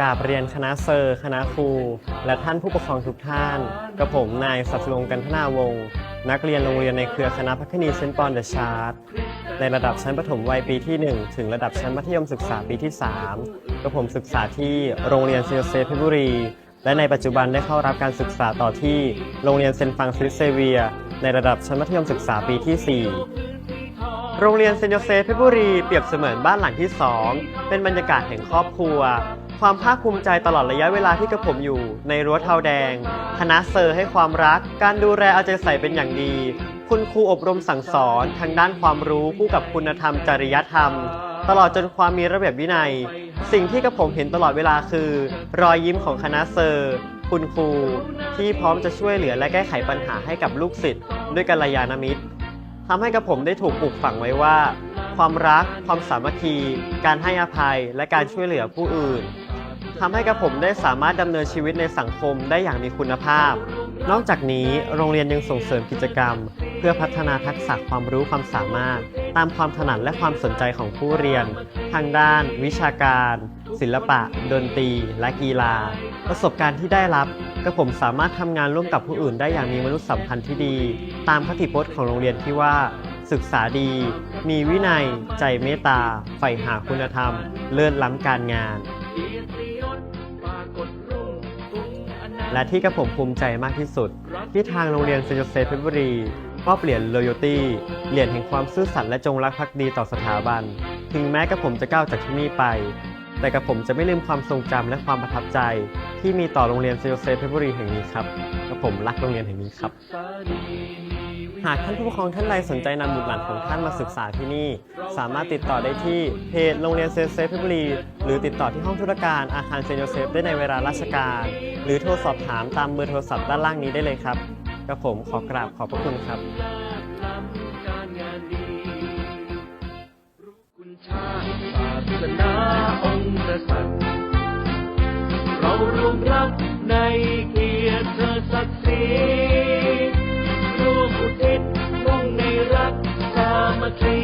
ราบเรียนคณะเซอร์ คณะครู และท่านผู้ปกครองทุกท่าน กระผมนายสัตลงกันธนาวงศ์นักเรียนโรงเรียนในเครือคณะพัฒนีเซนปอนเดอะชาร์ตในระดับชั้นประถมวัยปีที่ 1 ถึงระดับชั้นมัธยมศึกษาปีที่ 3 กระผมศึกษาที่โรงเรียนเซนต์โยเซเพชรบุรี และในปัจจุบันได้เข้ารับการศึกษาต่อที่โรงเรียนเซนฟังซิสเซเวีย ในระดับชั้นมัธยมศึกษาปีที่ 4 โรงเรียนเซนโยเซเพชรบุรีเปรียบเสมือนบ้านหลังที่ 2 เป็นบรรยากาศแห่งครอบครัว ความภาคภูมิใจตลอดระยะเวลาที่กระผมอยู่ในรั้วเทาแดง คณะเซอร์ให้ความรัก การดูแลเอาใจใส่เป็นอย่างดี คุณครูอบรมสั่งสอนทางด้านความรู้คู่กับคุณธรรมจริยธรรม ตลอดจนความมีระเบียบวินัย สิ่งที่กระผมเห็นตลอดเวลาคือ รอยยิ้มของคณะเซอร์ คุณครูที่พร้อมจะช่วยเหลือและแก้ไขปัญหาให้กับลูกศิษย์ด้วยกัลยาณมิตร ทำให้กับผมได้ถูกปลูกฝังไว้ว่า ความรัก ความสามัคคี การให้อภัย และการช่วยเหลือผู้อื่นทำให้กับผมได้สามารถดำเนินชีวิตในสังคมได้อย่างมีคุณภาพ นอกจากนี้โรงเรียนยังส่งเสริมกิจกรรม เพื่อพัฒนาทักษะความรู้ความสามารถ ตามความถนัดและความสนใจของผู้เรียน ทางด้าน วิชาการ ศิลปะ ดนตรี และกีฬา ประสบการณ์ที่ได้รับกระผมสามารถทำงานร่วมกับผู้อื่นได้อย่างมีมนุษยสัมพันธ์ที่ดี ตามคติพจน์ของโรงเรียนที่ว่า ศึกษาดี มีวินัย ใจเมตตาใฝ่หาคุณธรรม เลื่อนล้ำการงาน และที่กระผมภูมิใจมากที่สุด ที่ทางโรงเรียนเซนโยเซฟเพชรบุรีมอบเหรียญ loyalty เหรียญแห่งความซื่อสัตย์และจงรักภักดีต่อสถาบัน ถึงแม้กระผมจะก้าวจากที่นี่ไป แต่กระผมจะไม่ลืมความทรงจำและความประทับใจ ที่มีต่อโรงเรียนเซโยเซฟเพชรบุรีแห่งนี้ครับกระผมรักโรงเรียนแห่งนี้ครับ หากท่านผู้ปกครองท่านใดสนใจนำบุตรหลานของท่านมาศึกษาที่นี่ สามารถติดต่อได้ที่เพจโรงเรียนเซโยเซฟเพชรบุรีหรือติดต่อที่ห้องธุรการอาคารเซโยเซฟได้ในเวลาราชการ หรือโทรสอบถามตามเบอร์โทรศัพท์ด้านล่างนี้ได้เลยครับกระผมขอกราบขอบพระคุณครับชาติศาสนา รวมรักในเกียรติศักดิ์ศรีร่วมอุทิศมุ่งในรักสามัคคี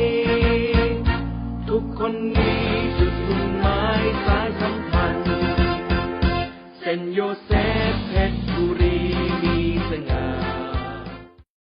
ทุกคนมีจุดมุ่งหมายสายสัมพันธ์เซนโยเซ